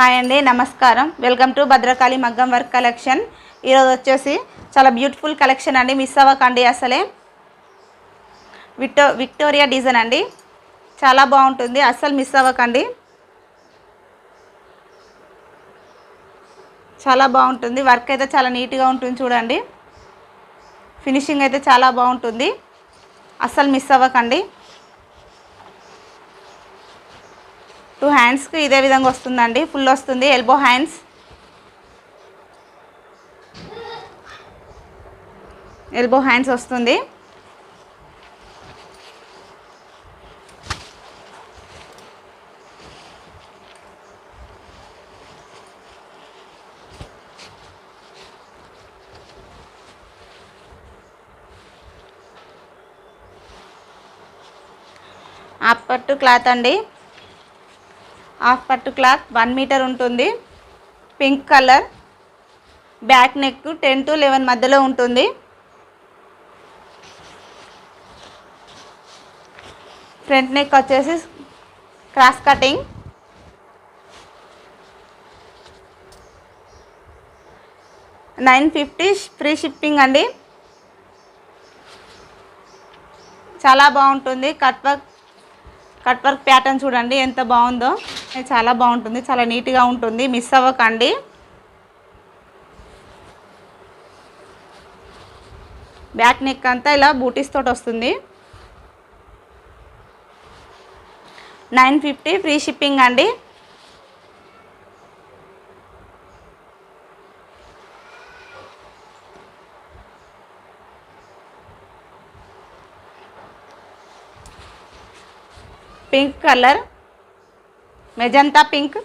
Hi అండి నమస్కారం. Welcome to Bhadrakali మగ్గం వర్క్ కలెక్షన్. ఈరోజు వచ్చేసి చాలా బ్యూటిఫుల్ కలెక్షన్ అండి మిస్ అవ్వకండి అసలే. విక్టో విక్టోరియా డిజైన్ అండి. చాలా బాగుంటుంది అస్సలు మిస్ అవ్వకండి. చాలా బాగుంటుంది వర్క్ అయితే చాలా నీట్గా ఉంటుంది చూడండి. ఫినిషింగ్ అయితే చాలా బాగుంటుంది అస్సలు మిస్ అవ్వకండి. టూ హ్యాండ్స్కి ఇదే విధంగా వస్తుందండి. ఫుల్ వస్తుంది. ఎల్బో హ్యాండ్స్ ఎల్బో హ్యాండ్స్ వస్తుంది. అప్పట్టు క్లాత్ అండి. హాఫ్ పట్టు క్లాత్ వన్ మీటర్ ఉంటుంది. Pink colour back neck ten to eleven మధ్యలో ఉంటుంది. ఫ్రంట్ నెక్ వచ్చేసి cross cutting. Nine fifty free shipping అండి. చాలా బాగుంటుంది. Cut work cut work pattern చూడండి ఎంత బాగుందో. చాలా బాగుంటుంది చాలా నీట్గా ఉంటుంది. మిస్ అవ్వకండి. బ్యాక్ నెక్ అంతా ఇలా బూటీస్ తోటి వస్తుంది. నైన్ ఫిఫ్టీ ఫ్రీ షిప్పింగ్ అండి. Pink colour. Magenta pink.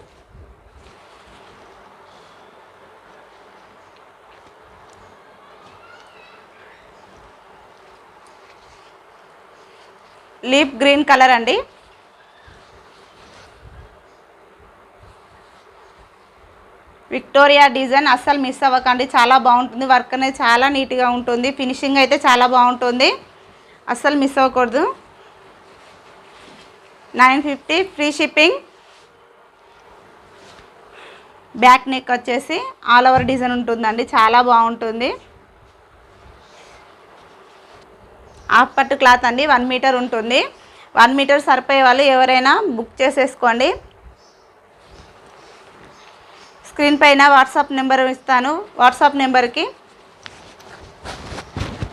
Leaf green colour అండి. విక్టోరియా డిజైన్ అస్సలు మిస్ అవ్వకండి. చాలా బాగుంటుంది. వర్క్ అనేది చాలా నీట్గా ఉంటుంది. ఫినిషింగ్ అయితే చాలా బాగుంటుంది. అస్సలు మిస్ అవ్వకూడదు. Nine fifty free shipping. Back neck వచ్చేసి ఆల్ ఓవర్ డిజైన్ ఉంటుందండి చాలా బాగుంటుంది. హాఫ్ పట్టు క్లాత్ అండి వన్ మీటర్ ఉంటుంది. వన్ మీటర్ సరిపోయే వాళ్ళు ఎవరైనా బుక్ చేసేసుకోండి. స్క్రీన్ పైన వాట్సాప్ నెంబర్ ఇస్తాను వాట్సాప్ నెంబర్కి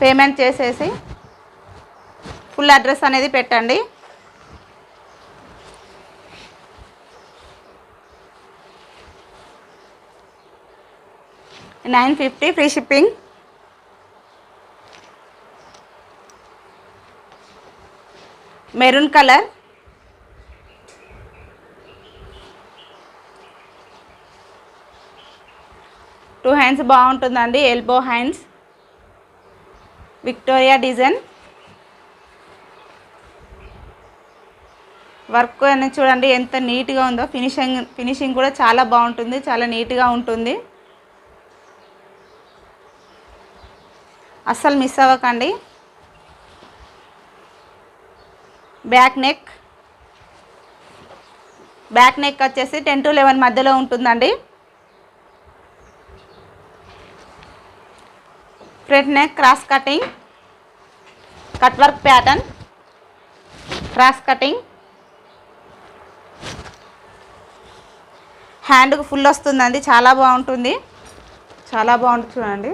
పేమెంట్ చేసేసి ఫుల్ అడ్రస్ అనేది పెట్టండి. Nine fifty free shipping. Maroon colour. Two hands బాగుంటుందండి elbow hands. Victoria design. Work అనేది చూడండి ఎంత నీట్గా ఉందో ఫినిషింగ్ ఫినిషింగ్ కూడా చాలా బాగుంటుంది చాలా నీట్గా ఉంటుంది. అస్సలు మిస్ అవ్వకండి. Back neck. బ్యాక్ నెక్ వచ్చేసి టెన్ టు లెవెన్ మధ్యలో ఉంటుందండి. Front neck cross cutting. Cut work pattern. Cross cutting. హ్యాండ్కు full వస్తుందండి. చాలా బాగుంటుంది. చాలా బాగుంటుంది చూడండి.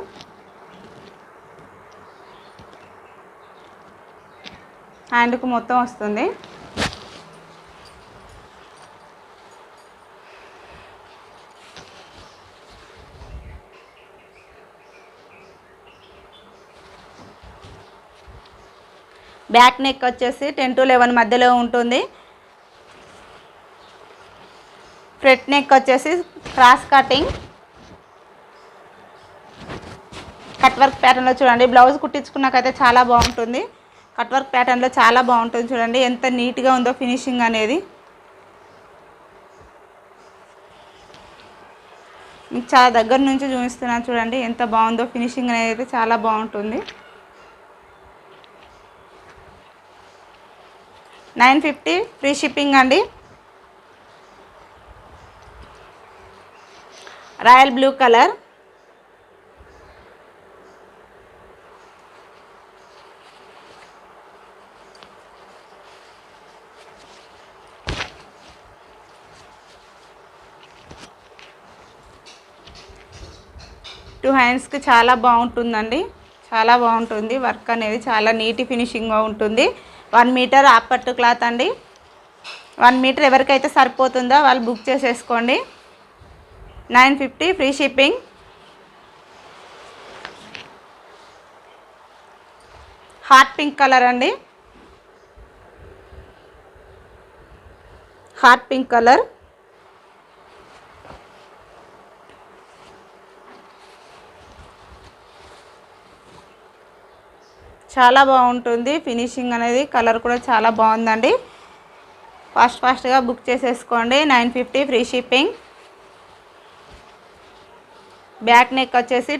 హ్యాండ్కు మొత్తం వస్తుంది. బ్యాక్ నెక్ వచ్చేసి టెన్ టు లెవెన్ మధ్యలో ఉంటుంది. ఫ్రంట్ నెక్ వచ్చేసి క్రాస్ కటింగ్. కట్ వర్క్ ప్యాటర్న్లో చూడండి బ్లౌజ్ కుట్టించుకున్నాకైతే చాలా బాగుంటుంది. కట్ వర్క్ ప్యాటర్న్లో చాలా బాగుంటుంది చూడండి. ఎంత నీట్గా ఉందో ఫినిషింగ్ అనేది. మీకు చాలా దగ్గర నుంచి చూపిస్తున్నాను చూడండి. ఎంత బాగుందో ఫినిషింగ్ అనేది అయితే చాలా బాగుంటుంది. నైన్ ఫిఫ్టీ ఫ్రీ షిప్పింగ్ అండి. Royal blue colour. టూ హ్యాండ్స్కి చాలా బాగుంటుందండి. చాలా బాగుంటుంది. వర్క్ అనేది చాలా నీటి ఫినిషింగ్గా ఉంటుంది. వన్ మీటర్ ఆపట్టు క్లాత్ అండి. వన్ మీటర్ ఎవరికైతే సరిపోతుందో వాళ్ళు బుక్ చేసేసుకోండి. Nine fifty free shipping. Hot pink colour అండి. Hot pink colour. చాలా బాగుంటుంది. ఫినిషింగ్ అనేది కలర్ కూడా చాలా బాగుందండి. ఫాస్ట్ ఫాస్ట్గా బుక్ చేసేసుకోండి. Nine fifty free shipping. Back neck వచ్చేసి